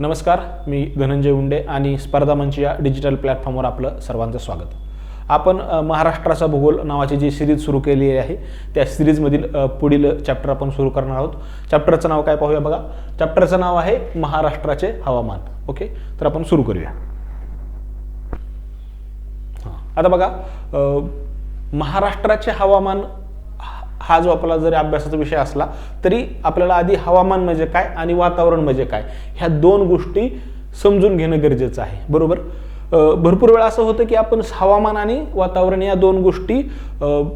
नमस्कार मी धनंजय उंडे आणि स्पर्धा मंच या डिजिटल प्लॅटफॉर्मवर आपलं सर्वांचं स्वागत. आपण महाराष्ट्राचा भूगोल नावाची जी सिरीज सुरू केली आहे त्या सिरीजमधील पुढील चॅप्टर आपण सुरू करणार आहोत. चॅप्टरचं नाव काय पाहूया बघा. चॅप्टरचं नाव आहे महाराष्ट्राचे हवामान. ओके? तर आपण सुरू करूया. आता बघा महाराष्ट्राचे हवामान हा- जो आपला जरी अभ्यासाचा विषय असला तरी आपल्याला आधी हवामान म्हणजे काय आणि वातावरण म्हणजे काय? ह्या दोन गोष्टी समजून घेणं गरजेचं आहे. बरोबर? भरपूर वेळा असं होतं की आपण हवामान आणि वातावरण या दोन गोष्टी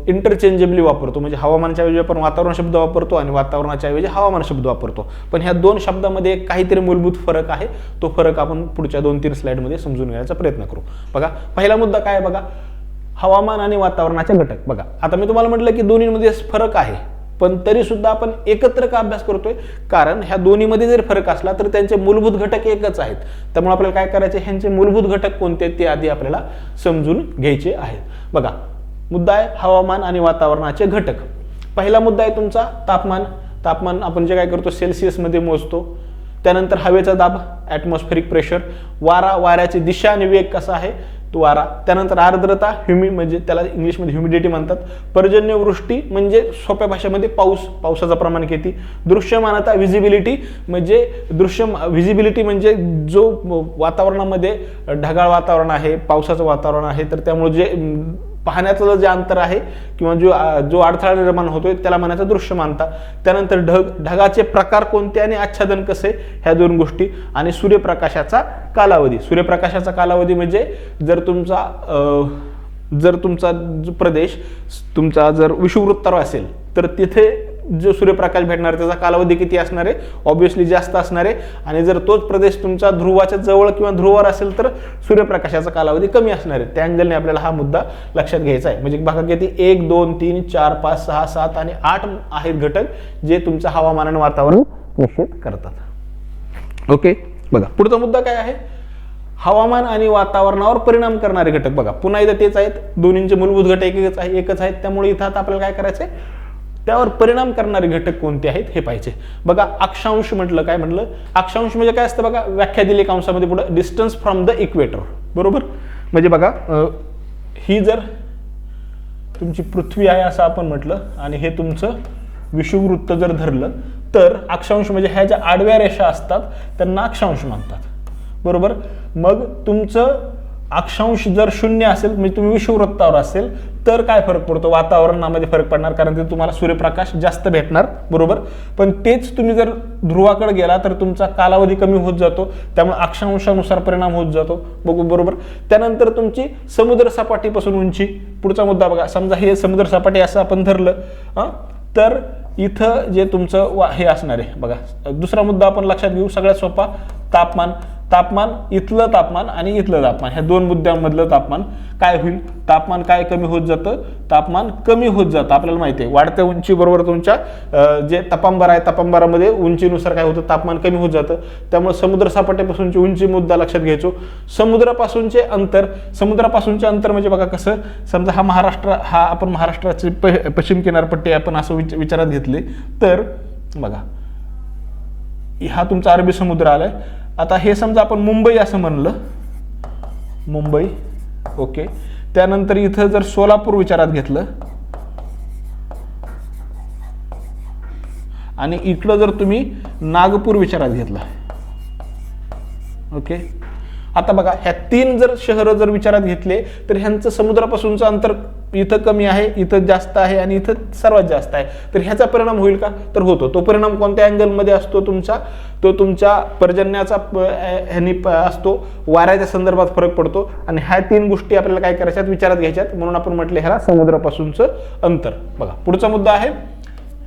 इंटरचेंजेबली वापरतो. म्हणजे हवामानाच्या ऐवजी आपण वातावरण शब्द वापरतो आणि वातावरणाच्या ऐवजी हवामान शब्द वापरतो. पण ह्या दोन शब्दामध्ये काहीतरी मूलभूत फरक आहे. तो फरक आपण पुढच्या दोन तीन स्लाईडमध्ये समजून घेण्याचा प्रयत्न करू. बघा पहिला मुद्दा काय बघा? हवामान आणि वातावरणाचे घटक. बघा आता मी तुम्हाला म्हटलं की दोन्हीमध्ये फरक आहे पण तरी सुद्धा आपण एकत्र का अभ्यास करतोय? कारण ह्या दोन्हीमध्ये जर फरक असला तर त्यांचे मूलभूत घटक एकच आहेत. त्यामुळे आपल्याला काय करायचे? ह्यांचे मूलभूत घटक कोणते आहेत ते आधी आपल्याला समजून घ्यायचे आहेत. बघा मुद्दा आहे हवामान आणि वातावरणाचे घटक. पहिला मुद्दा आहे तुमचा तापमान. तापमान आपण जे काय करतो सेल्सिअसमध्ये मोजतो. त्यानंतर हवेचा दाब ॲटमॉस्फेरिक प्रेशर वारा वाऱ्याची दिशा आणि वेग कसा आहे? वारा त्यानंतर आर्द्रता ह्युमि म्हणजे त्याला इंग्लिशमध्ये ह्युमिडिटी म्हणतात. पर्जन्यवृष्टी म्हणजे सोप्या भाषेमध्ये पाऊस पावसाचं प्रमाण किती? दृश्यमानता व्हिजिबिलिटी म्हणजे दृश्य व्हिजिबिलिटी म्हणजे जो वातावरणामध्ये ढगाळ वातावरण आहे पावसाचं वातावरण आहे तर त्यामुळे जे पाहण्याचं जे अंतर आहे किंवा जो जो अडथळा निर्माण होतोय त्याला म्हणायचं दृश्यमानता त्यानंतर ढग ढगाचे प्रकार कोणते आणि आच्छादन कसे ह्या दोन गोष्टी आणि सूर्यप्रकाशाचा कालावधी. सूर्यप्रकाशाचा कालावधी म्हणजे जर तुमचा जर तुमचा जो प्रदेश तुमचा जर विषुववृत्तावर असेल तर तिथे जो सूर्यप्रकाश भेटणार त्याचा कालावधी किती असणार आहे? ऑब्व्हियसली जास्त असणार आहे. आणि जर तोच प्रदेश तुमचा ध्रुवाच्या जवळ किंवा ध्रुवावर असेल तर सूर्यप्रकाशाचा कालावधी कमी असणार आहे. त्या अँगलने आपल्याला हा मुद्दा लक्षात घ्यायचा आहे. म्हणजे बघा किती एक दोन तीन चार पाच सहा सात आणि आठ आहेत घटक जे तुमचं हवामान आणि वातावरण निश्चित करतात. ओके? बघा पुढचा मुद्दा काय आहे? हवामान आणि वातावरणावर परिणाम करणारे घटक बघा. पुन्हा इथं तेच आहेत. दोन्हींचे मूलभूत घटक एकच आहे एकच आहेत. त्यामुळे इथं आता आपल्याला काय करायचं आहे त्यावर परिणाम करणारे घटक कोणते आहेत हे पाहिजे बघा अक्षांश म्हटलं काय म्हटलं? अक्षांश म्हणजे काय असतं बघा व्याख्या दिली कंसामध्ये पुढे डिस्टन्स फ्रॉम द इक्वेटर बरोबर? म्हणजे बघा ही जर तुमची पृथ्वी आहे असं आपण म्हटलं आणि हे तुमचं विषुववृत्त जर धरलं तर अक्षांश म्हणजे ह्या ज्या आडव्या रेषा असतात त्यांना अक्षांश म्हणतात बरोबर? मग तुमचं अक्षांश जर शून्य असेल म्हणजे तुम्ही विषुववृत्तावर असेल तर काय फरक पडतो? वातावरणामध्ये फरक पडणार कारण ते तुम्हाला सूर्यप्रकाश जास्त भेटणार बरोबर? पण तेच तुम्ही जर ध्रुवाकडे गेला तर तुमचा कालावधी कमी होत जातो त्यामुळे अक्षांशानुसार परिणाम होत जातो बघू बरोबर? त्यानंतर तुमची समुद्र सपाटीपासून उंची पुढचा मुद्दा बघा समजा हे समुद्र सपाटी असं आपण धरलं हां? तर इथं जे तुमचं वा हे असणार आहे बघा दुसरा मुद्दा आपण लक्षात घेऊ सगळ्यात सोपा तापमान. तापमान इथलं तापमान आणि इथलं तापमान. ह्या दोन मुद्द्यांमधलं तापमान काय होईल? तापमान काय कमी होत जातं? तापमान कमी होत जातं. आपल्याला माहिती आहे वाढत्या उंचीबरोबर तुमच्या जे तपांबर आहे तपांबरामध्ये उंचीनुसार काय होतं? तापमान कमी होत जातं. त्यामुळे समुद्र सपाटीपासूनची उंची मुद्दा लक्षात घ्यायचो. समुद्रापासूनचे अंतर समुद्रापासूनचे अंतर म्हणजे बघा कसं? समजा हा महाराष्ट्र हा आपण महाराष्ट्राची पश्चिम किनारपट्टी आपण असं विच विचारात घेतली. तर बघा हा तुमचा अरबी समुद्र आलाय. आता हे समजा आपण मुंबई असं म्हणलं. मुंबई ओके. त्यानंतर इथं जर सोलापूर विचारात घेतलं. आणि इकडं जर तुम्ही नागपूर विचारात घेतलं. ओके. आता बघा ह्या तीन जर शहरं जर विचारात घेतले तर ह्यांचं समुद्रापासूनचं अंतर इथं कमी आहे इथं जास्त आहे आणि इथं सर्वात जास्त आहे. तर ह्याचा परिणाम होईल का? तर होतो. तो परिणाम कोणत्या अँगलमध्ये असतो तुमचा? तो तुमच्या पर्जन्याचा ह्यानी असतो. वाऱ्याच्या संदर्भात फरक पडतो. आणि ह्या तीन गोष्टी आपल्याला काय करायच्यात विचारात घ्यायच्यात म्हणून आपण म्हटलं ह्याला समुद्रापासूनचं अंतर. बघा पुढचा मुद्दा आहे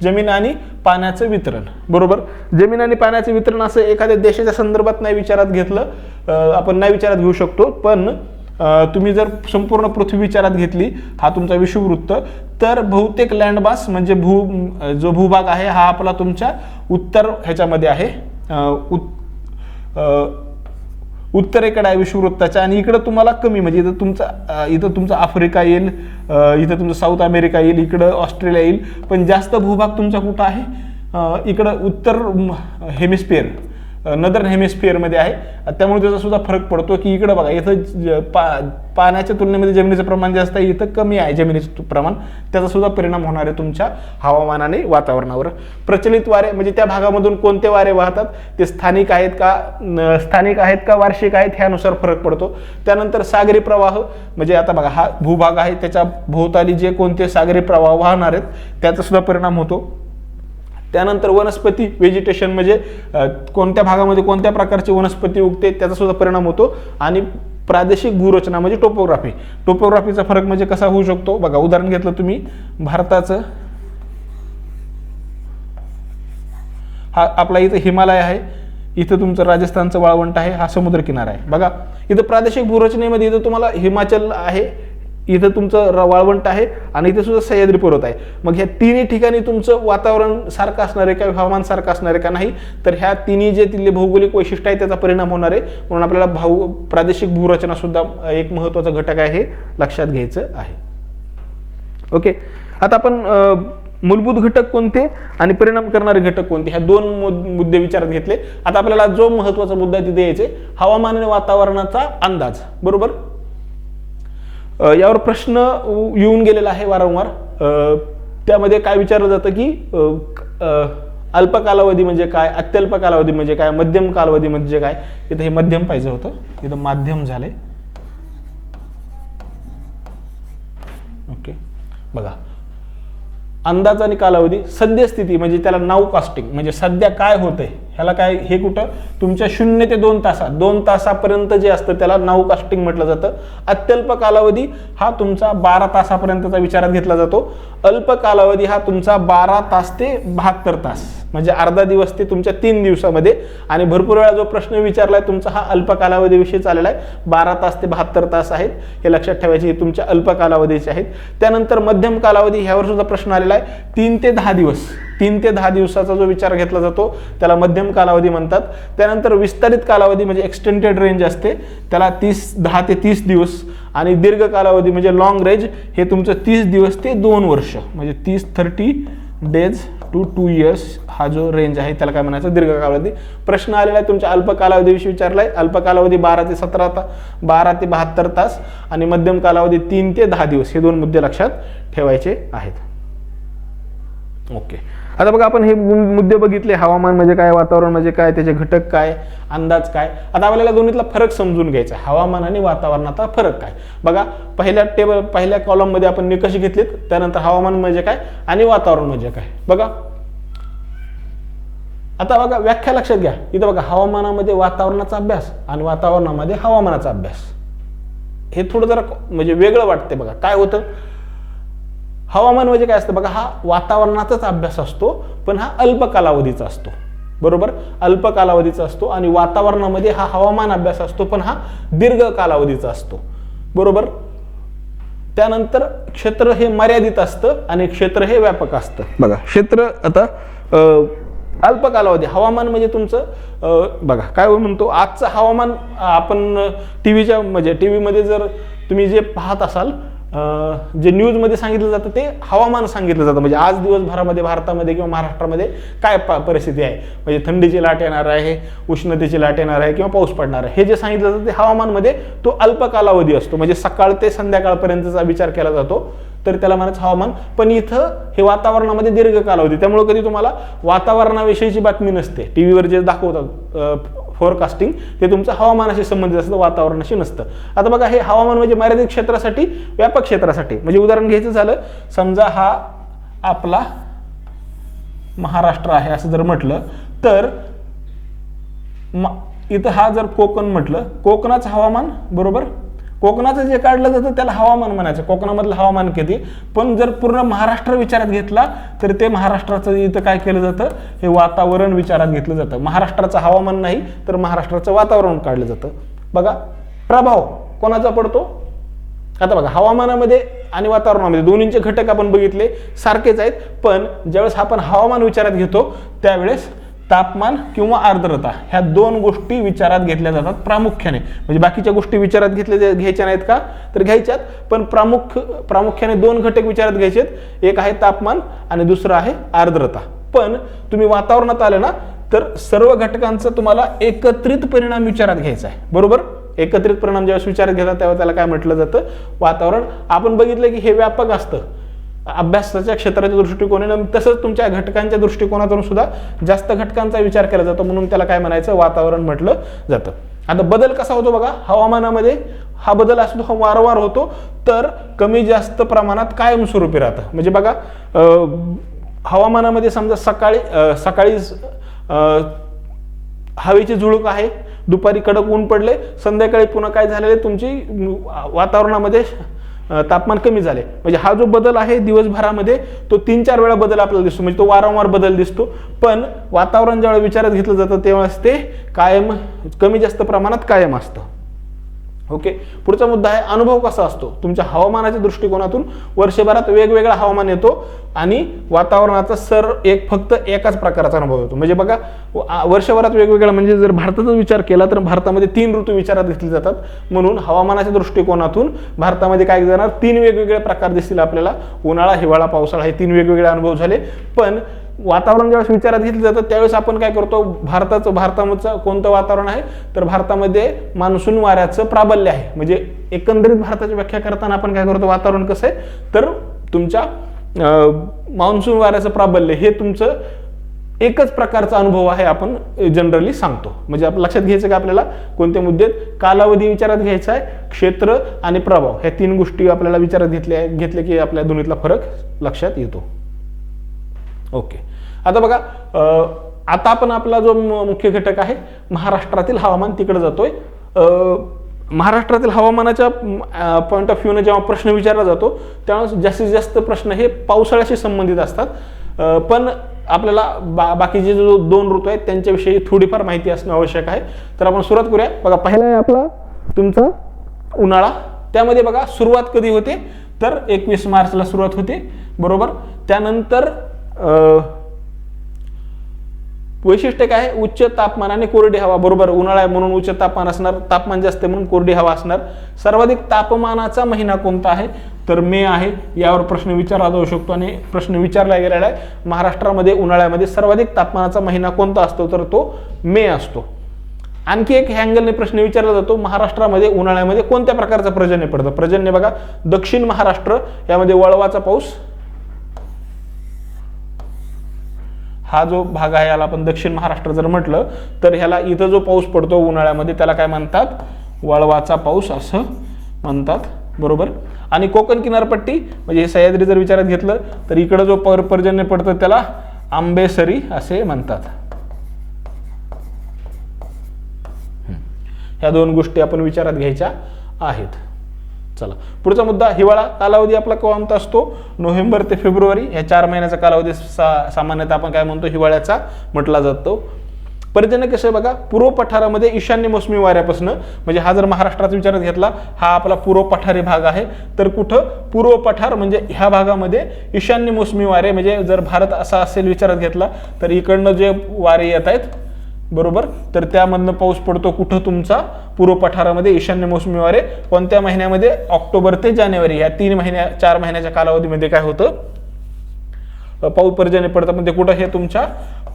जमीन आणि पाण्याचं वितरण. बरोबर? जमीन आणि पाण्याचं वितरण असं एखाद्या देशाच्या संदर्भात नाही विचारात घेतलं आपण नाही विचारात घेऊ शकतो. पण तुम्ही जर संपूर्ण पृथ्वी विचारात घेतली हा तुमचा विषुववृत्त तर बहुतेक लँडमास म्हणजे भू जो भूभाग आहे हा आपला तुमच्या उत्तर ह्याच्यामध्ये आहे. उत् उत्तरेकडे आहे विषुववृत्ताच्या आणि इकडं तुम्हाला कमी म्हणजे इथं तुमचा इथं तुमचा आफ्रिका येईल इथं तुमचं साऊथ अमेरिका येईल इकडं ऑस्ट्रेलिया येईल पण जास्त भूभाग तुमचा कुठं आहे? इकडं उत्तर हेमिस्फिअर. नदर्न हेमिस्फिअरमध्ये आहे. त्यामुळे त्याचा सुद्धा फरक पडतो की इकडं बघा इथं ज- पा पाण्याच्या तुलनेमध्ये जमिनीचं प्रमाण जास्त आहे इथं कमी आहे जमिनीचं प्रमाण. त्याचा सुद्धा परिणाम होणार आहे तुमच्या हवामानाने वातावरणावर. प्रचलित वारे म्हणजे त्या भागामधून कोणते वारे वाहतात? ते स्थानिक आहेत का स्थानिक आहेत का वार्षिक आहेत ह्यानुसार फरक पडतो. त्यानंतर सागरी प्रवाह म्हणजे आता बघा हा भूभाग आहे त्याच्या भोवताली जे कोणते सागरी प्रवाह वाहणार आहेत त्याचा सुद्धा परिणाम होतो. त्यानंतर वनस्पती व्हेजिटेशन म्हणजे कोणत्या भागामध्ये कोणत्या प्रकारची वनस्पती उगते त्याचा सुद्धा परिणाम होतो. आणि प्रादेशिक भूरचना म्हणजे टोपोग्राफी टोपोग्राफीचा फरक म्हणजे कसा होऊ शकतो? बघा उदाहरण घेतलं तुम्ही. भारताचं हा आपला इथं हिमालय आहे. इथं तुमचं राजस्थानचं वाळवंट आहे. हा समुद्र किनारा आहे. बघा इथं प्रादेशिक भूरचनेमध्ये इथं तुम्हाला हिमाचल आहे. इथं तुमचं वाळवंट आहे आणि इथे सुद्धा सह्याद्री पर्वत आहे. मग ह्या तिन्ही ठिकाणी तुमचं वातावरण सारखं असणार आहे का? हवामान सारखं असणार आहे का नाही? तर ह्या तिन्ही जे तिथले भौगोलिक वैशिष्ट्य आहे त्याचा परिणाम होणार आहे. म्हणून आपल्याला भाऊ प्रादेशिक भूरचना सुद्धा एक महत्त्वाचा घटक आहे हे लक्षात घ्यायचं आहे. ओके? आता आपण मूलभूत घटक कोणते आणि परिणाम करणारे घटक कोणते? ह्या दोन मुद्दे विचारात घेतले. आता आपल्याला जो महत्त्वाचा मुद्दा तिथे यायचे हवामान आणि वातावरणाचा अंदाज. बरोबर? यावर प्रश्न येऊन गेलेला आहे वारंवार. त्यामध्ये काय विचारलं जातं की अल्प कालावधी म्हणजे काय अत्यल्प कालावधी म्हणजे काय मध्यम कालावधी म्हणजे काय? इथं हे मध्यम पाहिजे होतं. इथं माध्यम झाले ओके. बघा. अंदाज आणि कालावधी सद्यस्थिती म्हणजे त्याला नाव कास्टिंग म्हणजे सध्या काय होतंय ह्याला काय हे कुठं? तुमच्या शून्य ते दोन तासात दोन तासापर्यंत जे असतं त्याला नाव कास्टिंग म्हटलं जातं. अत्यल्प कालावधी हा तुमचा बारा तासापर्यंतचा विचारात घेतला जातो. अल्प कालावधी हा तुमचा बारा तास ते बहात्तर तास. म्हणजे अर्धा दिवस ते तुमच्या तीन दिवसामध्ये. आणि भरपूर वेळा जो प्रश्न विचारलाय तुमचा हा अल्प कालावधीविषयी चाललेला आहे. बारा तास ते बहात्तर तास आहेत. हे लक्षात ठेवायचे हे तुमच्या अल्प कालावधीचे आहेत. त्यानंतर मध्यम कालावधी ह्यावर सुद्धा प्रश्न आलेला आहे. तीन ते दहा दिवस. तीन ते दहा दिवसाचा जो विचार घेतला जातो त्याला मध्यम कालावधी म्हणतात. त्यानंतर विस्तारित कालावधी म्हणजे एक्सटेंडेड रेंज असते. त्याला तीस दहा ते तीस दिवस. आणि दीर्घ कालावधी म्हणजे लॉंग रेंज हे तुमचं तीस दिवस ते दोन वर्ष. म्हणजे तीस thirty days to two years हा जो रेंज आहे त्याला काय म्हणायचं? दीर्घ कालावधी प्रश्न आलेला आहे तुमच्या अल्प कालावधीविषयी विचारलाय. अल्प कालावधी बारा ते सतरा ता बारा ते बहात्तर तास आणि मध्यम कालावधी तीन ते दहा दिवस. हे दोन मुद्दे लक्षात ठेवायचे आहेत. ओके. आता बघा आपण हे मु- मुद्दे बघितले हवामान म्हणजे काय वातावरण म्हणजे काय त्याचे घटक काय अंदाज काय? आता आपल्याला दोन्हीतला फरक समजून घ्यायचा हवामान आणि वातावरणाचा फरक काय? बघा पहिल्या टेबल पहिल्या कॉलममध्ये आपण निकष घेतलेत त्यानंतर हवामान म्हणजे काय आणि वातावरण म्हणजे काय? बघा. आता बघा व्याख्या लक्षात घ्या. इथं बघा हवामानामध्ये वातावरणाचा अभ्यास आणि वातावरणामध्ये हवामानाचा अभ्यास. हे थोडं जरा म्हणजे वेगळं वाटते बघा. काय होतं? हवामान म्हणजे काय असतं? बघा हा वातावरणाचाच अभ्यास असतो पण हा अल्प कालावधीचा असतो. बरोबर? अल्प कालावधीचा असतो आणि वातावरणामध्ये हा हवामान अभ्यास असतो पण हा दीर्घ कालावधीचा असतो. बरोबर? त्यानंतर क्षेत्र हे मर्यादित असतं आणि क्षेत्र हे व्यापक असतं. बघा क्षेत्र आता अल्प कालावधी हवामान म्हणजे तुमचं बघा काय म्हणतो? आजचं हवामान आपण टी व्हीच्या म्हणजे टी व्हीमध्ये जर तुम्ही जे पाहत असाल जे न्यूजमध्ये सांगितलं जातं ते हवामान सांगितलं जातं. म्हणजे आज दिवसभरामध्ये भारतामध्ये किंवा महाराष्ट्रामध्ये काय परिस्थिती आहे? म्हणजे थंडीची लाट येणार आहे उष्णतेची लाट येणार आहे किंवा पाऊस पडणार आहे. हे जे सांगितलं जातं ते हवामानमध्ये तो अल्प कालावधी असतो. म्हणजे सकाळ ते संध्याकाळपर्यंतचा विचार केला जातो. तर त्याला म्हणायचं हवामान. पण इथं हे वातावरणामध्ये दीर्घ कालावधी त्यामुळे कधी तुम्हाला वातावरणाविषयीची बातमी नसते. टी व्हीवर जे दाखवतात फोरकास्टिंग ते तुमचं हवामानाशी संबंधित असतं वातावरणाशी नसतं. आता बघा हे हवामान म्हणजे मर्यादित क्षेत्रासाठी व्यापक क्षेत्रासाठी. म्हणजे उदाहरण घ्यायचं झालं समजा हा आपला महाराष्ट्र आहे असं जर म्हटलं तर इथं हा जर कोकण म्हटलं कोकणाचं हवामान बरोबर कोकणाचं जे काढलं जातं त्याला हवामान म्हणायचं. कोकणामधलं हवामान किती? पण जर पूर्ण महाराष्ट्र विचारात घेतला तर ते महाराष्ट्राचं इथं काय केलं जातं? हे वातावरण विचारात घेतलं जातं. महाराष्ट्राचं हवामान नाही तर महाराष्ट्राचं वातावरण काढलं जातं. बघा प्रभाव कोणाचा पडतो? आता बघा हवामानामध्ये आणि वातावरणामध्ये दोन्हींचे घटक आपण बघितले सारखेच आहेत. पण ज्यावेळेस आपण हवामान विचारात घेतो त्यावेळेस तापमान किंवा आर्द्रता ह्या दोन गोष्टी विचारात घेतल्या जातात प्रामुख्याने. म्हणजे बाकीच्या गोष्टी विचारात घेतल्या घ्यायच्या नाहीत का? तर घ्यायच्यात. पण प्रामुख्य प्रामुख्याने दोन घटक विचारात घ्यायचेत. एक आहे तापमान आणि दुसरं आहे आर्द्रता. पण तुम्ही वातावरणात आले ना तर सर्व घटकांचा तुम्हाला एकत्रित परिणाम विचारात घ्यायचा आहे. बरोबर? एकत्रित परिणाम ज्यावेळेस विचारात घेतात तेव्हा त्याला काय म्हटलं जातं? वातावरण. आपण बघितलं की हे व्यापक असतं. अभ्यासाच्या क्षेत्राच्या दृष्टिकोनाने तसंच तुमच्या घटकांच्या दृष्टिकोनातून सुद्धा जास्त घटकांचा विचार केला जातो म्हणून त्याला काय म्हणायचं? वातावरण म्हटलं जातं. आता बदल कसा होतो बघा? हवामानामध्ये हा बदल असतो हा वारंवार होतो. तर कमी जास्त प्रमाणात कायमस्वरूपी राहतं. म्हणजे बघा हवामानामध्ये समजा सकाळी सकाळी हवेची झुळूक आहे दुपारी कडक ऊन पडले संध्याकाळी पुन्हा काय झालेले तुमची वातावरणामध्ये तापमान कमी झाले. म्हणजे हा जो बदल आहे दिवसभरामध्ये तो तीन चार वेळा बदल आपल्याला दिसतो. म्हणजे तो वारंवार बदल दिसतो. पण वातावरण ज्यावेळेला विचारात घेतलं जातं तेव्हाच ते कायम कमी जास्त प्रमाणात कायम असतं. ओके? पुढचा मुद्दा आहे अनुभव कसा असतो? तुमच्या हवामानाच्या दृष्टिकोनातून वर्षभरात वेगवेगळा हवामान येतो आणि वातावरणाचा सर एक फक्त एकाच प्रकारचा अनुभव येतो. म्हणजे बघा व- वर्षभरात वेगवेगळा म्हणजे जर भारताचा विचार केला तर भारतामध्ये तीन ऋतू विचारात घेतले जातात. म्हणून हवामानाच्या दृष्टिकोनातून भारतामध्ये काय जाणार तीन वेगवेगळे प्रकार दिसतील आपल्याला. उन्हाळा हिवाळा पावसाळा हे तीन वेगवेगळे अनुभव झाले. पण वातावरण ज्यावेळेस विचारात घेतलं जातं त्यावेळेस आपण काय करतो? भारताचं भारताचं कोणतं वातावरण आहे? तर भारतामध्ये मान्सून वाऱ्याचं प्राबल्य आहे. म्हणजे एकंदरीत भारताची व्याख्या करताना आपण काय करतो? वातावरण कसं आहे? तर तुमच्या मान्सून वाऱ्याचं प्राबल्य हे तुमचं एकच प्रकारचा अनुभव आहे आपण जनरली सांगतो. म्हणजे आप लक्षात घ्यायचं का आपल्याला? कोणते मुद्दे कालावधी विचारात घ्यायचा आहे क्षेत्र आणि प्रभाव. ह्या तीन गोष्टी आपल्याला विचारात घेतल्या घेतल्या की आपल्या दोन्हीतला फरक लक्षात येतो. ओके. आता बघा आता आपण आपला जो मुख्य घटक आहे महाराष्ट्रातील हवामान तिकडे जातोय. महाराष्ट्रातील हवामानाच्या पॉईंट ऑफ व्ह्यूने जेव्हा प्रश्न विचारला जातो तेव्हा जास्तीत जास्त प्रश्न हे पावसाळ्याशी संबंधित असतात. पण आपल्याला बा बाकीचे जो दोन ऋतू आहेत त्यांच्याविषयी थोडीफार माहिती असणं आवश्यक आहे. तर आपण सुरुवात करूया. बघा पहिला आहे आपला तुमचा उन्हाळा. त्यामध्ये बघा सुरुवात कधी होते? तर एकवीस मार्चला सुरुवात होते. बरोबर? त्यानंतर वैशिष्ट्य काय? आहे? उच्च तापमान आणि कोरडी हवा बरोबर? उन्हाळा आहे म्हणून उच्च तापमान असणार तापमान जास्त आहे म्हणून कोरडी हवा असणार. सर्वाधिक तापमानाचा महिना कोणता आहे? तर मे आहे. यावर प्रश्न विचारला जाऊ शकतो आणि प्रश्न विचारला गेलेला आहे. महाराष्ट्रामध्ये उन्हाळ्यामध्ये सर्वाधिक तापमानाचा महिना कोणता असतो? तर तो मे असतो. आणखी एक हँगलने प्रश्न विचारला जातो. महाराष्ट्रामध्ये उन्हाळ्यामध्ये कोणत्या प्रकारचं पर्जन्य पडतं? पर्जन्य बघा दक्षिण महाराष्ट्र यामध्ये वळवाचा पाऊस हा जो भाग आहे याला आपण दक्षिण महाराष्ट्र जर म्हटलं तर ह्याला इथं जो पाऊस पडतो उन्हाळ्यामध्ये त्याला काय म्हणतात? वळवाचा पाऊस असं म्हणतात. बरोबर? आणि कोकण किनारपट्टी म्हणजे हे सह्याद्री जर विचारात घेतलं तर इकडं जो पर पर्जन्य पडतं त्याला आंबेसरी असे म्हणतात. ह्या दोन गोष्टी आपण विचारात घ्यायच्या आहेत. चला. पुढचा मुद्दा हिवाळा कालावधी आपला कोणता असतो? नोव्हेंबर ते फेब्रुवारी. या चार महिन्याचा कालावधी सा सामान्यतः आपण काय म्हणतो? हिवाळ्याचा म्हटला जातो. पर्जन्य कसं आहे बघा? पूर्व पठारामध्ये ईशान्य मोसमी वाऱ्यापासून म्हणजे हा जर महाराष्ट्राचा विचारात घेतला हा आपला पूर्व पठारी भाग आहे. तर कुठं? पूर्व पठार म्हणजे ह्या भागामध्ये ईशान्य मोसमी वारे म्हणजे जर भारत असा असेल विचारात घेतला तर इकडनं जे वारे येत आहेत बरोबर? तर त्यामधनं पाऊस पडतो कुठं तुमचा? पूर्व पठारामध्ये ईशान्य मोसमी वारे कोणत्या महिन्यामध्ये? ऑक्टोबर ते जानेवारी. या तीन महिन्या चार महिन्याच्या कालावधीमध्ये काय होतं? पाऊस पर्जन्य पडतं पण ते म्हणजे कुठं? हे तुमच्या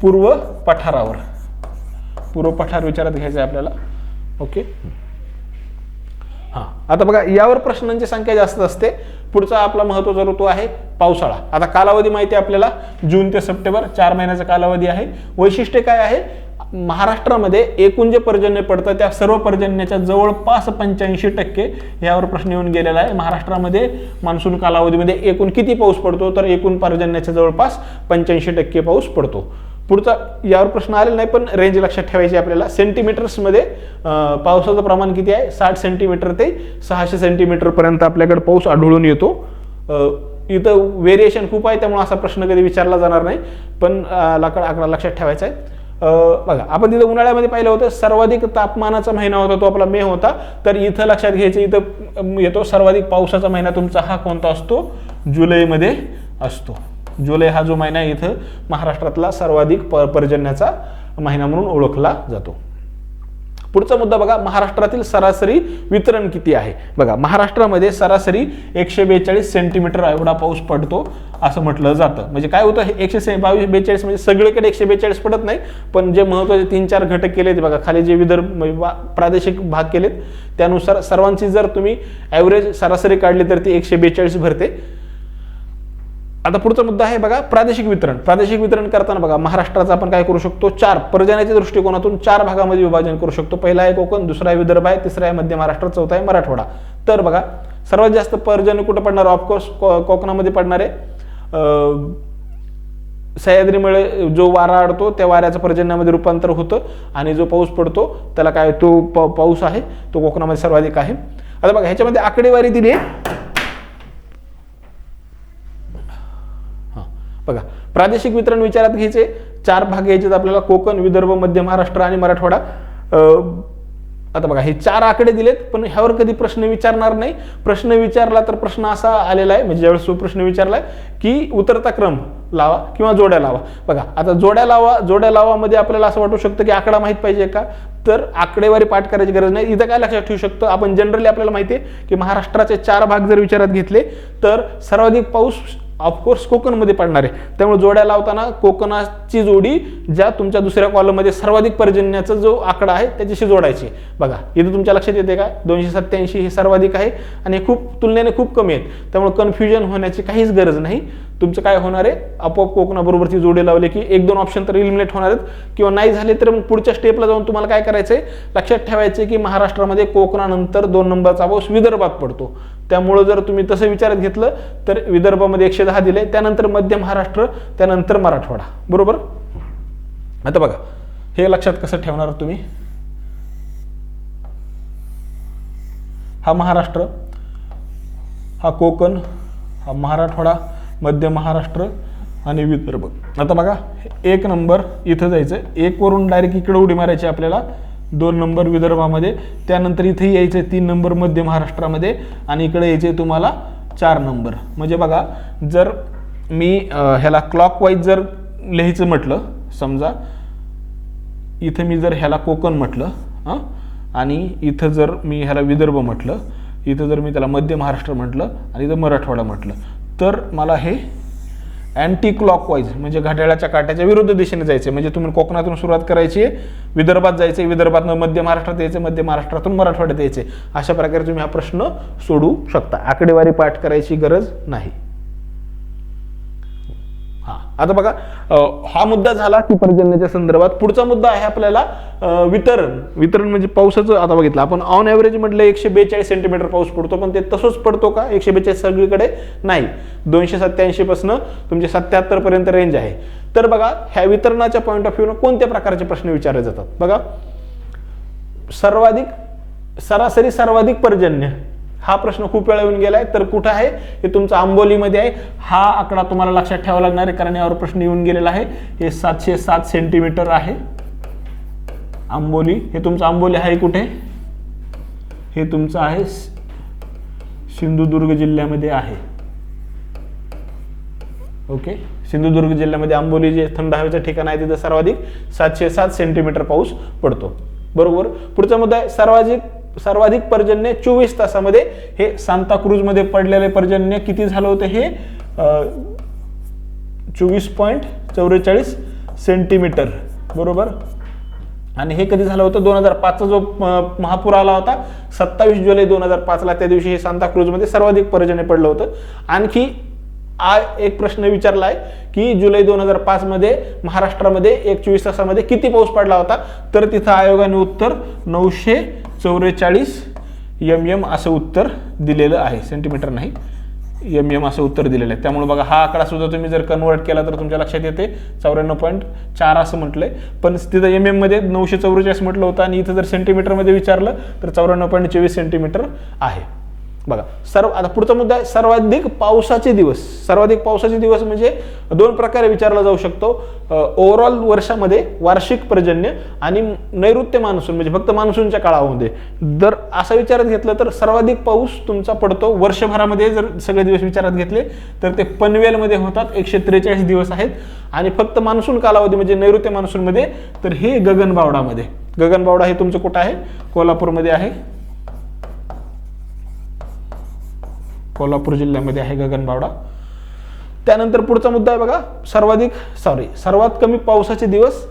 पूर्व पठारावर पूर्व पठार विचारात घ्यायचं आहे आपल्याला. ओके? हां. आता बघा यावर प्रश्नांची संख्या जास्त असते. पुढचा आपला महत्त्वाचा ऋतू आहे पावसाळा. आता कालावधी माहिती आहे आपल्याला. जून ते सप्टेंबर चार महिन्याचा कालावधी आहे. वैशिष्ट्य काय आहे? महाराष्ट्रामध्ये एकूण जे पर्जन्य पडतं त्या सर्व पर्जन्याच्या जवळपास पंच्याऐंशी टक्के यावर प्रश्न येऊन गेलेला आहे. महाराष्ट्रामध्ये मान्सून कालावधीमध्ये एकूण किती पाऊस पडतो? तर एकूण पर्जन्याच्या जवळपास पंच्याऐंशी टक्के पाऊस पडतो. पुढचा यावर प्रश्न आलेला नाही पण रेंज लक्षात ठेवायची आहे आपल्याला. सेंटीमीटर्समध्ये पावसाचं प्रमाण किती आहे? साठ सेंटीमीटर ते सहाशे सेंटीमीटरपर्यंत आपल्याकडे पाऊस आढळून येतो. इथं व्हेरिएशन खूप आहे त्यामुळे असा प्रश्न कधी विचारला जाणार नाही. पण लाकड आकडा लक्षात ठेवायचा आहे. बघा आपण तिथं उन्हाळ्यामध्ये पाहिलं होतं सर्वाधिक तापमानाचा महिना होता तो आपला मे होता. तर इथं लक्षात घ्यायचं इथं येतो सर्वाधिक पावसाचा महिना तुमचा हा कोणता असतो? जुलैमध्ये असतो. जुलै हा जो महिना इथं महाराष्ट्रातला सर्वाधिक प पर्जन्याचा महिना म्हणून ओळखला जातो. पुढचा मुद्दा बघा महाराष्ट्रातील सरासरी वितरण किती आहे? बघा महाराष्ट्रामध्ये सरासरी एकशे बेचाळीस सेंटीमीटर एवढा पाऊस पडतो असं म्हटलं जातं. म्हणजे काय होतं हे एकशे बावीस बेचाळीस म्हणजे सगळीकडे एकशे बेचाळीस पडत नाही पण जे महत्त्वाचे तीन चार घटक केले बघा खाली जे विदर्भ म्हणजे वा- प्रादेशिक भाग केलेत त्यानुसार सर्वांची जर तुम्ही ॲव्हरेज सरासरी काढली तर ती एकशे बेचाळीस भरते. आता पुढचा मुद्दा आहे बघा प्रादेशिक वितरण. प्रादेशिक वितरण करताना बघा महाराष्ट्राचं आपण काय करू शकतो? चार पर्जन्याच्या दृष्टिकोनातून चार भागामध्ये विभाजन करू शकतो. पहिला आहे कोकण दुसरा आहे विदर्भ आहे तिसरा आहे मध्य महाराष्ट्र चौथा आहे मराठवाडा. तर बघा सर्वात जास्त पर्जन्य कुठं पडणार? ऑफकोर्स कोकणामध्ये पडणार आहे. सह्याद्रीमुळे जो वारा अडतो त्या वाऱ्याचं पर्जन्यामध्ये रूपांतर होतं आणि जो पाऊस पडतो त्याला काय तो प- पाऊस आहे तो कोकणामध्ये सर्वाधिक आहे. आता बघा ह्याच्यामध्ये आकडेवारी दिली आहे हां बघा प्रादेशिक वितरण विचारात घ्यायचे चार भाग घ्यायचे आपल्याला कोकण विदर्भ मध्य महाराष्ट्र आणि मराठवाडा. आता बघा हे चार आकडे दिलेत पण ह्यावर कधी प्रश्न विचारणार नाही. प्रश्न विचारला तर प्रश्न असा आलेला आहे म्हणजे ज्यावेळेस तो प्रश्न विचारलाय की उतरता क्रम लावा किंवा जोड्या लावा. बघा आता जोड्या लावा जोड्या लावामध्ये आपल्याला असं वाटू शकतं की आकडा माहीत पाहिजे का? तर आकडेवारी पाठ करायची गरज नाही. इथं काय लक्षात ठेवू शकतो? आपण जनरली आपल्याला माहिती आहे की महाराष्ट्राचे चार भाग जर विचारात घेतले तर सर्वाधिक पाऊस ऑफकोर्स कोकणमध्ये पडणार आहे. त्यामुळे जोड्या लावताना कोकणाची जोडी ज्या तुमच्या दुसऱ्या कॉलममध्ये सर्वाधिक पर्जन्याचा जो आकडा आहे त्याच्याशी जोडायची बघा इथं तुमच्या लक्षात येते का? दोनशे सत्त्याऐंशी हे सर्वाधिक आहे आणि खूप तुलनेने खूप कमी आहेत. त्यामुळे कन्फ्युजन होण्याची काहीच गरज नाही. तुमचं काय होणार आहे? आपोआप कोकणाबरोबरची जोडी लावली की एक दोन ऑप्शन तर इलिमिनेट होणार आहेत. किंवा नाही झाले तर मग पुढच्या स्टेपला जाऊन तुम्हाला काय करायचं आहे लक्षात ठेवायचं की महाराष्ट्रामध्ये कोकणानंतर दोन नंबरचा पाऊस विदर्भात पडतो. त्यामुळं जर तुम्ही तसं विचारात घेतलं तर विदर्भामध्ये एकशे दहा दिले त्यानंतर मध्य महाराष्ट्र त्यानंतर मराठवाडा. बरोबर? आता बघा हे लक्षात कसं ठेवणार तुम्ही? हा महाराष्ट्र हा कोकण हा मराठवाडा मध्य महाराष्ट्र आणि विदर्भ. आता बघा एक नंबर इथं जायचं. एक वरून डायरेक्ट इकडे उडी मारायची आपल्याला. दोन नंबर विदर्भामध्ये त्यानंतर इथे यायचं तीन नंबर मध्य महाराष्ट्रामध्ये आणि इकडे यायचे तुम्हाला चार नंबर. म्हणजे बघा जर मी ह्याला क्लॉकवाईज जर लिहायचं म्हटलं समजा इथं मी जर ह्याला कोकण म्हटलं हां आणि इथं जर मी ह्याला विदर्भ म्हटलं इथं जर मी त्याला मध्य महाराष्ट्र म्हटलं आणि इथं मराठवाडा म्हटलं तर मला हे अँटी क्लॉकवाईज म्हणजे घड्याळाच्या काट्याच्या विरुद्ध दिशेने जायचे म्हणजे तुम्ही कोकणातून सुरुवात करायची आहे विदर्भात जायचे विदर्भातून मध्य महाराष्ट्रात यायचे मध्य महाराष्ट्रातून मराठवाड्यात यायचे अशा प्रकारे तुम्ही हा प्रश्न सोडू शकता. आकडेवारी पाठ करायची गरज नाही. आता बघा हा मुद्दा झाला की पर्जन्याच्या संदर्भात. पुढचा मुद्दा आहे आपल्याला वितरण. वितरण म्हणजे पावसाचं आता बघितलं आपण ऑन ॲव्हरेज म्हटलं एकशे बेचाळीस सेंटीमीटर पाऊस पडतो पण ते तसंच पडतो का? एकशे बेचाळीस सगळीकडे नाही. दोनशे सत्याऐंशी पासून तुमचे सत्याहत्तर पर्यंत रेंज आहे. तर बघा ह्या वितरणाच्या पॉईंट ऑफ व्ह्यूनं कोणत्या प्रकारचे प्रश्न विचारले जातात? बघा सर्वाधिक सरासरी सर्वाधिक पर्जन्य. हा प्रश्न खूप वेळा येऊन गेलाय. तर कुठं आहे? हे तुमचं आंबोलीमध्ये आहे. हा आकडा तुम्हाला लक्षात ठेवावा लागणार आहे कारण यावर प्रश्न येऊन गेलेला आहे. हे सातशे सात सेंटीमीटर आहे. आंबोली. हे तुमचं आंबोली आहे कुठे? हे तुमचं आहे सिंधुदुर्ग जिल्ह्यामध्ये आहे. ओके? सिंधुदुर्ग जिल्ह्यामध्ये आंबोली जे थंड हवेचं ठिकाण आहे तिथं सर्वाधिक सातशे सात सेंटीमीटर पाऊस पडतो. बरोबर? पुढचा मुद्दा आहे सर्वाधिक सर्वाधिक पर्जन्य चोवीस तासामध्ये हे सांताक्रूजमध्ये पडलेले पर्जन्य किती झालं होतं हे? चोवीस पॉईंट चौवेचाळीस सेंटीमीटर. बरोबर? आणि हे कधी झालं होतं? दोन हजार पाचचा जो महापूर आला होता सत्तावीस जुलै दोन हजार पाचला त्या दिवशी हे सांताक्रूजमध्ये सर्वाधिक पर्जन्य पडलं होतं. आणखी आ एक प्रश्न विचारला आहे की जुलै दोन हजार पाचमध्ये महाराष्ट्रामध्ये एक चोवीस तासामध्ये किती पाऊस पडला होता? तर तिथं आयोगाने उत्तर नऊशे चौवेचाळीस एम एम असं उत्तर दिलेलं आहे. सेंटीमीटर नाही. एम एम असं उत्तर दिलेलं आहे. त्यामुळे बघा हा आकडा सुद्धा तुम्ही जर कन्वर्ट केला तर तुमच्या लक्षात येते. चौऱ्याण्णव पॉईंट चार असं म्हटलं आहे पण तिथं एम एममध्ये नऊशे चौवेचाळीस म्हटलं होतं आणि इथं जर सेंटीमीटरमध्ये विचारलं तर चौऱ्याण्णव पॉईंट चोवीस सेंटीमीटर आहे. बघा सर्व आता पुढचा मुद्दा आहे सर्वाधिक पावसाचे दिवस. सर्वाधिक पावसाचे दिवस म्हणजे दोन प्रकारे विचारला जाऊ शकतो. ओव्हरऑल वर्षामध्ये वार्षिक पर्जन्य आणि नैऋत्य मान्सून म्हणजे फक्त मान्सूनच्या काळामध्ये. जर असं विचारात घेतलं तर सर्वाधिक पाऊस तुमचा पडतो वर्षभरामध्ये जर सगळे दिवस विचारात घेतले तर ते पनवेलमध्ये होतात एकशे त्रेचाळीस दिवस आहेत. आणि फक्त मान्सून कालावधी म्हणजे नैऋत्य मान्सूनमध्ये तर हे गगनबावडामध्ये. गगनबावडा हे तुमचं कुठं आहे? कोल्हापूरमध्ये आहे. कोल्हापूर जिल्ह्यामध्ये आहे गगनबावडा. त्यानंतर पुढचा मुद्दा आहे बघा सर्वाधिक सॉरी सर्वात कमी पावसाचे दिवस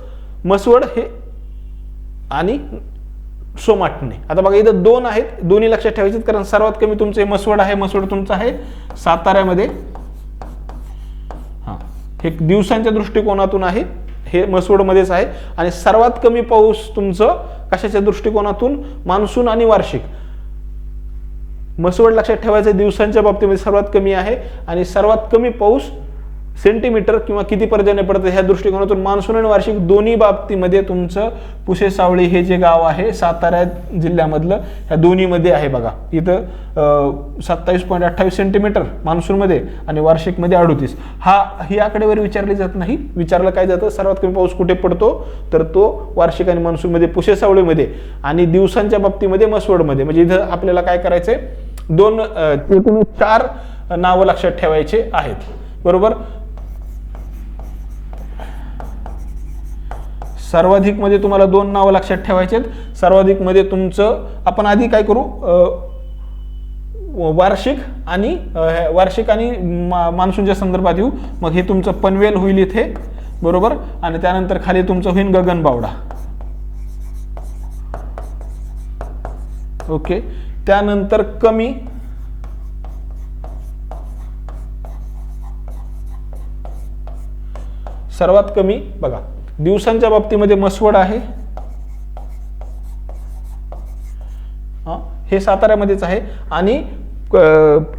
मसवड हे आणि सोमाटणे. आता बघा इथं दोन आहेत दोन्ही लक्षात ठेवायचे कारण सर्वात कमी तुमचे मसवड आहे मसवड तुमचं आहे साताऱ्यामध्ये. हां हे दिवसांच्या दृष्टिकोनातून आहे हे मसवडमध्येच आहे. आणि सर्वात कमी पाऊस तुमचं कशाच्या दृष्टिकोनातून? मान्सून आणि वार्षिक. मसवड लक्षात ठेवायचं दिवसांच्या बाबतीमध्ये सर्वात कमी आहे आणि सर्वात कमी पाऊस सेंटीमीटर किंवा किती पर्जन्य पडतं ह्या दृष्टिकोनातून मान्सून आणि वार्षिक दोन्ही बाबतीमध्ये तुमचं पुसे सावळी हे जे गाव आहे सातारा जिल्ह्यामधलं ह्या दोन्हीमध्ये आहे बघा. इथं सत्तावीस पॉईंट अठ्ठावीस सेंटीमीटर मान्सूनमध्ये आणि वार्षिकमध्ये अडोतीस. हा ही आकडेवारी विचारली जात नाही. विचारलं काय जातं? सर्वात कमी पाऊस कुठे पडतो? तर तो वार्षिक आणि मान्सूनमध्ये पुसे सावळीमध्ये आणि दिवसांच्या बाबतीमध्ये मसवडमध्ये. म्हणजे इथं आपल्याला काय करायचं आहे दोन एकूण चार नावं लक्षात ठेवायचे आहेत. बरोबर? सर्वाधिकमध्ये तुम्हाला दोन नावं लक्षात ठेवायचे आहेत. सर्वाधिकमध्ये तुमचं आपण आधी काय करू? वार्षिक आणि वार्षिक आणि मा- मान्सूनच्या संदर्भात येऊ. मग हे तुमचं पनवेल होईल इथे. बरोबर? आणि त्यानंतर खाली तुमचं होईल गगनबावडा. ओके. त्यानंतर कमी. सर्वात कमी बघा दिवसांच्या बाबतीमध्ये मसवड आहे. हे साताऱ्यामध्येच आहे. आणि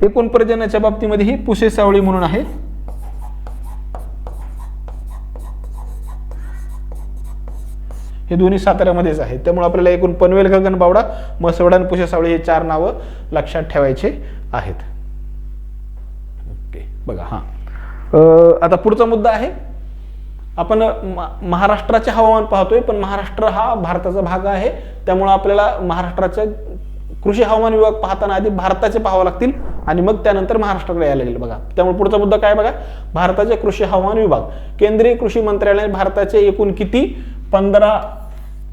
एकूण पर्जन्याच्या बाबतीमध्ये ही पुसे सावळी म्हणून आहे. हे दोन्ही साताऱ्यामध्येच आहेत त्यामुळे आपल्याला एकूण पनवेल गगन बावडा मसवडा आणि पुसे हे चार नावं लक्षात ठेवायचे आहेत. ओके बघा हां. आता पुढचा मुद्दा आहे. आपण म- महाराष्ट्राचे हवामान पाहतोय पण महाराष्ट्र हा भारताचा भाग आहे. त्यामुळं आपल्याला महाराष्ट्राच्या कृषी हवामान विभाग पाहताना आधी भारताचे पाहावं लागतील आणि मग त्यानंतर महाराष्ट्राकडे यायला लागेल. बघा त्यामुळे पुढचा मुद्दा काय बघा? भारताचे कृषी हवामान विभाग. केंद्रीय कृषी मंत्रालयाने भारताचे एकूण किती? पंधरा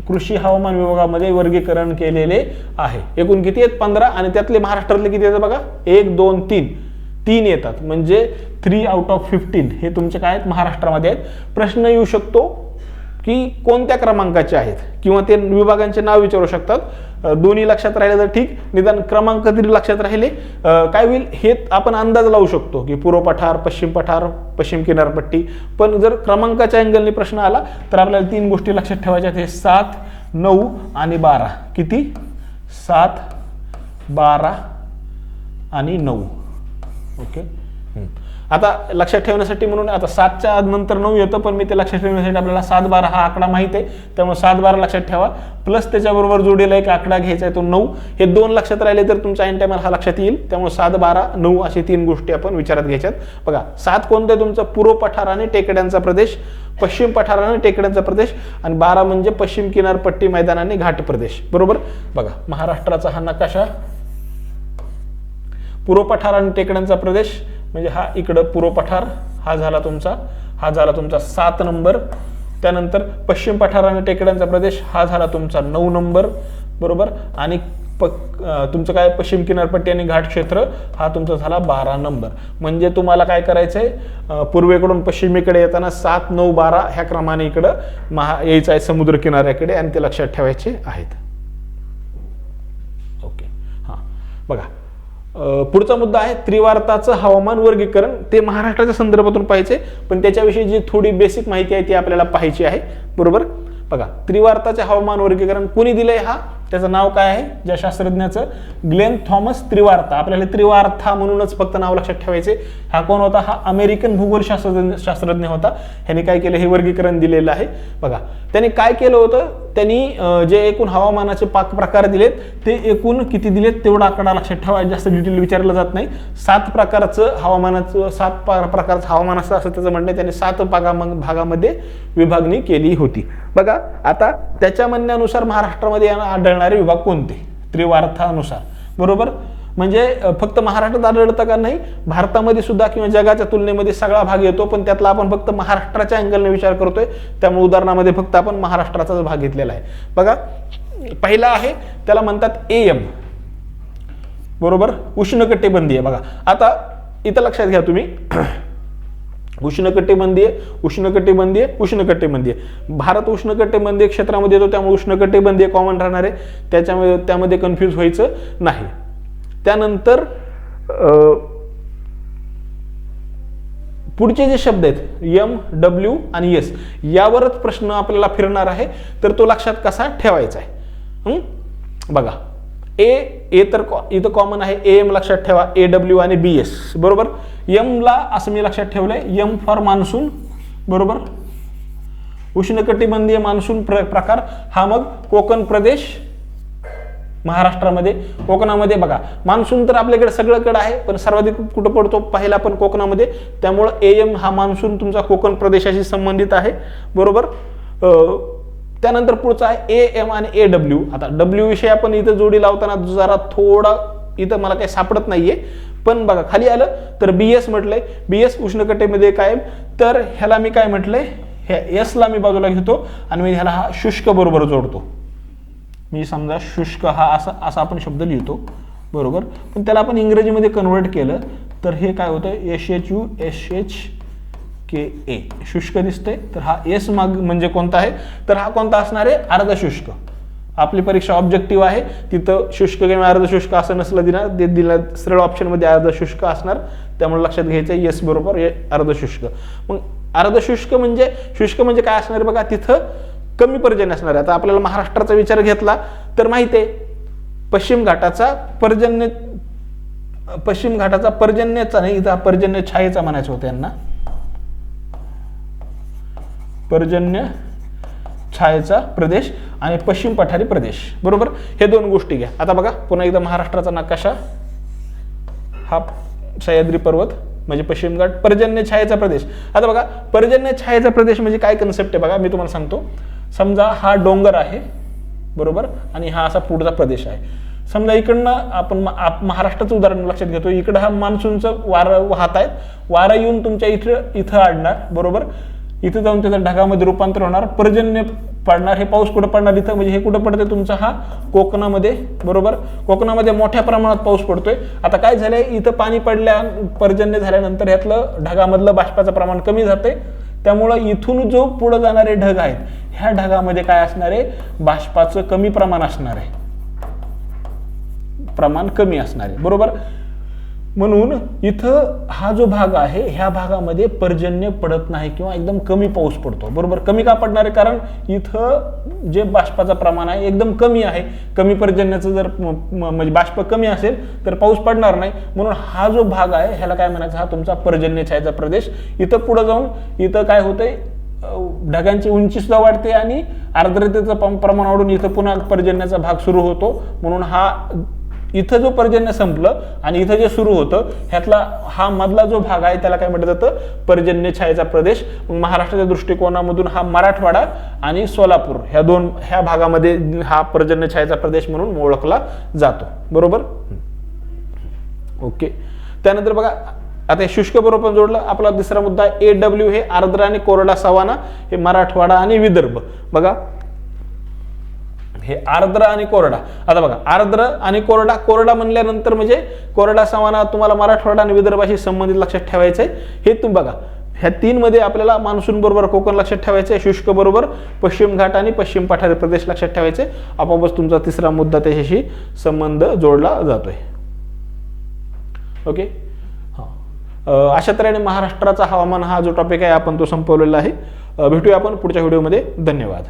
कृषी हवामान विभागामध्ये वर्गीकरण केलेले आहे. एकूण किती आहेत? पंधरा आणि त्यातले महाराष्ट्रातले किती आहेत बघा? एक दोन तीन. तीन येतात. म्हणजे थ्री आउट ऑफ फिफ्टीन हे तुमचे काय आहेत? महाराष्ट्रामध्ये आहेत. प्रश्न येऊ शकतो. की कोणत्या क्रमांकाचे आहेत? किंवा ते विभागांचे नाव विचारू शकतात. दोन्ही लक्षात राहिले तर ठीक. निदान क्रमांक तरी लक्षात राहिले. काय होईल? हे आपण अंदाज लावू शकतो की पूर्व पठार पश्चिम पठार पश्चिम किनारपट्टी. पण जर क्रमांकाच्या अँगलने प्रश्न आला तर आपल्याला तीन गोष्टी लक्षात ठेवायच्या आहेत. हे सात नऊ आणि बारा. किती? सात बारा आणि नऊ. ओके? आता लक्षात ठेवण्यासाठी म्हणून आता सातच्या नंतर नऊ येतं पण मी ते लक्षात ठेवण्यासाठी आपल्याला सात बारा हा आकडा माहीत आहे. त्यामुळे सात बारा लक्षात ठेवा. प्लस त्याच्याबरोबर जोडीला एक आकडा घ्यायचा आहे तो नऊ. हे दोन लक्षात राहिले तर तुमच्या ऐन टायमाला हा लक्षात येईल. त्यामुळे सात बारा नऊ अशी तीन गोष्टी आपण विचारात घ्यायच्यात. बघा सात कोणतं आहे तुमचं? पूर्व पठार आणि टेकड्यांचा प्रदेश पश्चिम पठार आणि टेकड्यांचा प्रदेश आणि बारा म्हणजे पश्चिम किनारपट्टी मैदान आणि घाट प्रदेश. बरोबर? बघा महाराष्ट्राचा हा नकाशा. पूर्व पठार आणि टेकड्यांचा प्रदेश म्हणजे हा इकडं पूर्व पठार हा झाला तुमचा हा झाला तुमचा सात नंबर. त्यानंतर पश्चिम पठार आणि टेकड्यांचा प्रदेश हा झाला तुमचा नऊ नंबर बरोबर? आणि प तुमचं काय? पश्चिम किनारपट्टी आणि घाट क्षेत्र हा तुमचा झाला बारा नंबर. म्हणजे तुम्हाला काय करायचं आहे पूर्वेकडून पश्चिमेकडे येताना सात नऊ बारा ह्या क्रमाने इकडं महा यायचं आहे समुद्र किनाऱ्याकडे आणि ते लक्षात ठेवायचे आहेत. ओके. हां. बघा पुढचा मुद्दा आहे त्रिवार्ताचं हवामान वर्गीकरण. ते महाराष्ट्राच्या संदर्भातून पाहिजे पण त्याच्याविषयी जी थोडी बेसिक माहिती आहे ती आपल्याला पाहायची आहे. बरोबर? बघा त्रिवार्ताचे हवामान वर्गीकरण कोणी दिलंय हा? त्याचं नाव काय आहे? ज्या शास्त्रज्ञाचं ग्लेन थॉमस त्रिवार्ता. आपल्याला त्रिवार्था म्हणूनच फक्त नाव लक्षात ठेवायचे. हा कोण होता? हा अमेरिकन भूगोल शास्त्रज्ञ शास्त्रज्ञ होता. ह्याने काय केलं? हे वर्गीकरण दिलेलं आहे. बघा त्यांनी काय केलं होतं? त्यांनी जे एकूण हवामानाचे पाक प्रकार दिलेत ते एकूण किती दिलेत? तेवढा आकडा लक्षात ठेवा. जास्त डिटेल विचारलं जात नाही. सात प्रकारचं हवामानाचं सात पा- प्रकारचं हवामान असं असं त्याचं म्हणणं आहे. त्याने सात भागा भागामध्ये विभागणी केली होती. बघा आता त्याच्या म्हणण्यानुसार महाराष्ट्रामध्ये आढळ आढळणारे विभाग कोणते? त्रिवार्थानुसार. बरोबर? म्हणजे फक्त महाराष्ट्रात आढळतं का नाही? भारतामध्ये सुद्धा किंवा जगाच्या तुलनेमध्ये सगळा भाग येतो पण त्यातला आपण फक्त महाराष्ट्राच्या अँगलने विचार करतोय. त्यामुळे उदाहरणामध्ये फक्त आपण महाराष्ट्राचाच भाग घेतलेला आहे. बघा पहिला आहे त्याला म्हणतात एम बरोबर? उष्णकटिबंधीय. बघा आता इथं लक्षात घ्या तुम्ही. उष्णकटिबंधीय उष्णकटिबंधीय उष्णकटिबंधीय. भारत उष्णकटिबंधीय क्षेत्रामध्ये येतो त्यामुळे उष्णकटिबंधीय कॉमन राहणार आहे. त्याच्यामध्ये त्यामध्ये कन्फ्यूज व्हायचं नाही. त्यानंतर अं, पुढचे जे शब्द आहेत यम डब्ल्यू आणि एस यावरच प्रश्न आपल्याला फिरणार आहे. तर तो लक्षात कसा ठेवायचा आहे? बघा. ए ए तर कॉ- इथं कॉमन आहे. ए एम लक्षात ठेवा. ए डब्ल्यू आणि बी एस बरोबर? यमला असं मी लक्षात ठेवलं आहे यम फॉर मान्सून बरोबर? उष्णकटिबंधीय मान्सून प्र प्रकार. हा मग कोकण प्रदेश महाराष्ट्रामध्ये. कोकणामध्ये बघा मान्सून तर आपल्याकडे सगळीकडे आहे पण सर्वाधिक कुठं पडतो? पहिला पण कोकणामध्ये. त्यामुळं ए एम हा मान्सून तुमचा कोकण प्रदेशाशी संबंधित आहे बरोबर? त्यानंतर पुढचा आहे ए एम आणि ए डब्ल्यू आता डब्ल्यू विषयी आपण इथं जोडी लावताना जरा थोडा इथं मला काही सापडत नाहीये. पण बघा खाली आलं तर बी एस म्हटलंय. बी एस उष्णकटेमध्ये कायम. तर ह्याला मी काय म्हटलंय? ह्या एसला मी बाजूला घेतो आणि मी ह्याला हा शुष्क बरोबर जोडतो. मी समजा शुष्क हा असा असा आपण शब्द लिहितो. बरोबर? पण त्याला आपण इंग्रजीमध्ये कन्वर्ट केलं तर हे काय होतं? S H U S H K A शुष्क दिसतंय. तर हा एस माग म्हणजे कोणता आहे? तर हा कोणता असणार आहे? अर्धशुष्क. आपली परीक्षा ऑब्जेक्टिव्ह आहे. तिथं शुष्क किंवा अर्धशुष्क असं नसलं दिना ते दिलं सरळ ऑप्शनमध्ये अर्धशुष्क असणार. त्यामुळे लक्षात घ्यायचं येस बरोबर अर्धशुष्क मग अर्धशुष्क म्हणजे शुष्क म्हणजे काय असणार बघा तिथं कमी पर्जन्य असणार आहे. आता आपल्याला महाराष्ट्राचा विचार घेतला तर माहिती आहे पश्चिम घाटाचा पर्जन्य पश्चिम घाटाचा पर्जन्यचा नाही इथं पर्जन्य छायेचा म्हणायचं होतं यांना. पर्जन्य छायेचा प्रदेश आणि पश्चिम पठारी प्रदेश. बरोबर? हे दोन गोष्टी घ्या. आता बघा पुन्हा एकदा महाराष्ट्राचा नकाशा. हा सह्याद्री पर्वत म्हणजे पश्चिम घाट पर्जन्य छायेचा प्रदेश. आता बघा पर्जन्य छायेचा प्रदेश म्हणजे काय कन्सेप्ट आहे बघा? मी तुम्हाला सांगतो. समजा हा डोंगर आहे बरोबर? आणि हा असा पुढचा प्रदेश आहे. समजा इकडनं आपण आप- महाराष्ट्राचं उदाहरण लक्षात घेतो. इकडं हा मान्सूनचं वारं वाहत आहेत वारं येऊन तुमच्या इथं इथं आणणार बरोबर? इथं जाऊन त्याचं ढगामध्ये रूपांतर होणार पर्जन्य पडणार हे पाऊस कुठं पडणार इथं? म्हणजे हे कुठं पडतंय तुमचा हा कोकणामध्ये बरोबर? कोकणामध्ये मोठ्या प्रमाणात पाऊस पडतोय. आता काय झालंय? इथं पाणी पडल्या पर्जन्य झाल्यानंतर ह्यातलं ढगामधलं बाष्पाचं प्रमाण कमी जाते त्यामुळं इथून जो पुढे जाणारे ढग आहेत ह्या ढगामध्ये काय असणार आहे? बाष्पाचं कमी प्रमाण असणार आहे. प्रमाण कमी असणार आहे. बरोबर? म्हणून इथं हा जो भाग आहे ह्या भागामध्ये पर्जन्य पडत नाही किंवा एकदम कमी पाऊस पडतो. बरोबर? कमी का पडणार? आहे कारण इथं जे बाष्पाचं प्रमाण आहे एकदम कमी आहे. कमी पर्जन्याचं जर म- म- म्हणजे बाष्प कमी असेल तर पाऊस पडणार नाही. म्हणून हा जो भाग आहे ह्याला काय म्हणायचं? हा तुमचा पर्जन्य छायाचा प्रदेश. इथं पुढं जाऊन इथं काय होतंय? ढगांची उंची सुद्धा वाढते आणि आर्द्रतेचं प्रमाण वाढून इथं पुन्हा पर्जन्याचा भाग सुरू होतो. म्हणून हा इथं जो पर्जन्य संपलं आणि इथं जे सुरू होतं ह्यातला हा मधला जो भाग आहे त्याला काय म्हटलं जातं? पर्जन्य छायेचा प्रदेश. महाराष्ट्राच्या दृष्टिकोनामधून हा मराठवाडा आणि सोलापूर ह्या दोन ह्या भागामध्ये हा पर्जन्य छायेचा प्रदेश म्हणून ओळखला जातो. बरोबर? ओके. त्यानंतर बघा आता हे शुष्क बरोबर जोडलं. आपला दुसरा मुद्दा ए डब्ल्यू हे आर्द्र आणि कोरडा सवाना हे मराठवाडा आणि विदर्भ. बघा हे आर्द्र आणि कोरडा. आता बघा आर्द्र आणि कोरडा कोरडा म्हणल्यानंतर म्हणजे कोरडा समाना तुम्हाला मराठवाडा आणि विदर्भाशी संबंधित लक्षात ठेवायचं आहे हे तुम्ही बघा ह्या तीनमध्ये आपल्याला मान्सून बरोबर कोकण लक्षात ठेवायचं आहे शुष्क बरोबर पश्चिम घाट आणि पश्चिम पठारी प्रदेश लक्षात ठेवायचे आपोआपच तुमचा तिसरा मुद्दा त्याच्याशी संबंध जोडला जातोय. ओके? हां. अशा तऱ्हेने महाराष्ट्राचा हवामान हा जो टॉपिक आहे आपण तो संपवलेला आहे. भेटूया आपण पुढच्या व्हिडिओमध्ये धन्यवाद.